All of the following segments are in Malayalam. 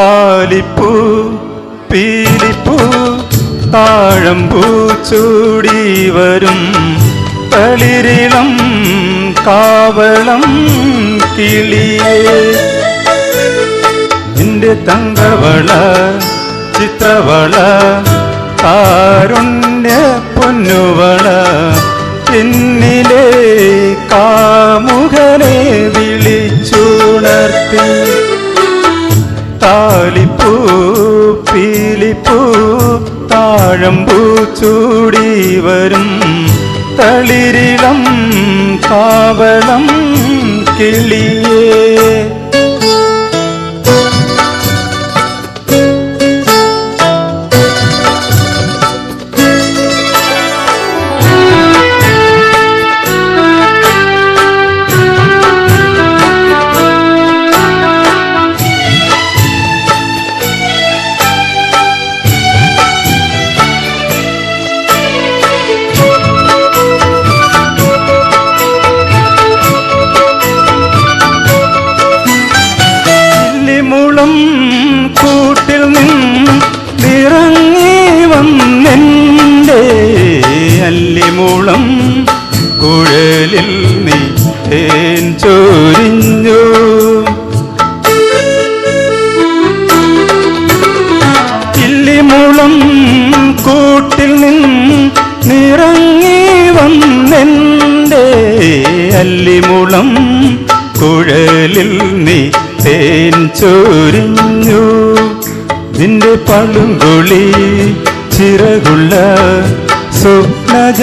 താലിപ്പൂ പീലിപ്പൂ താഴമ്പൂ ചൂടി വരും. തളിരിളം കാവളം കിളിയേ. നിന്റെ തങ്കവള ചിത്രവള കാരുണ്യ പൊന്നുവള. താഴമ്പൂ ചൂടി വരും. തളിരിളം കാവളം കിളിയേ. ഇല്ലിമുളം കൂട്ടിൽ നിന്നിറങ്ങി വന്നെന്റെ അല്ലിമുളം കുഴലിൽ നീ തേൻ ചോരിഞ്ഞു. നിന്റെ പളുങ്കുളി ചിറകുള്ള സ്വപ്നജാലങ്ങളെ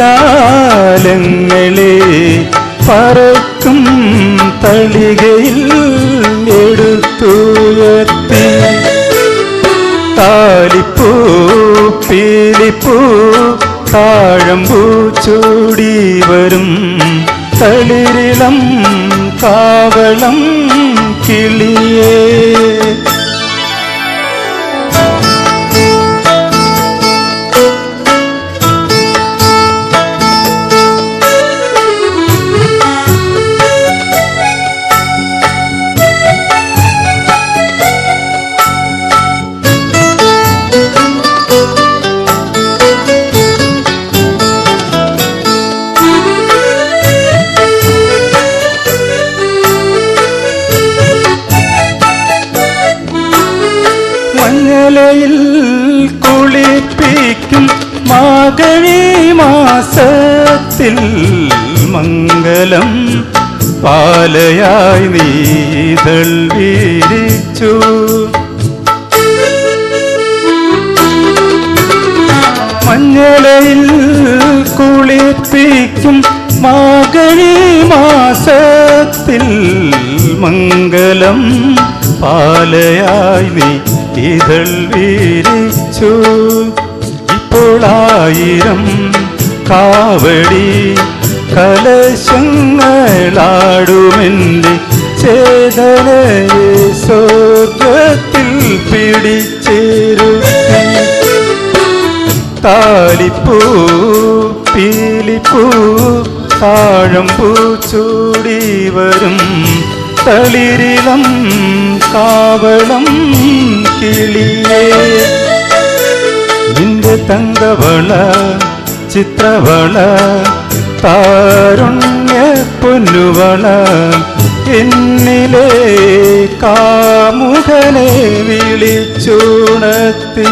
പറക്കും തളികയിൽ എടുത്തുയർത്തി താലിപ്പൂ താഴമ്പൂ പൂച്ചൂടി വരും. തളിരിളം കാവളം കിളിയേ. മഞ്ഞലയിൽ കുളിപ്പിക്കും മാകഴി മാസത്തിൽ മംഗലം. പാലയായി നീതൾ വീരിച്ചു. മഞ്ഞളയിൽ കുളിപ്പിക്കും മാകഴി മാസത്തിൽ മംഗലം. പാലയായി നീ ഇതൾ വീരിച്ചു ഇപ്പോൾ ആയിരം കാവടി കലശങ്ങളാടുമെന്റെ ചേതനയെ സ്വർഗത്തിൽ പിടിച്ചേരു താലിപ്പൂ പീലിപ്പൂ താഴം ചൂടി വരും. തളിരിളം കാവളം കിളിയേ. നിന്റെ തങ്കവള ചിത്രവള താരുണ്യ പൊന്നുവള എന്നിലെ കാമുകനെ വിളിച്ചുണർത്തി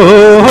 oh,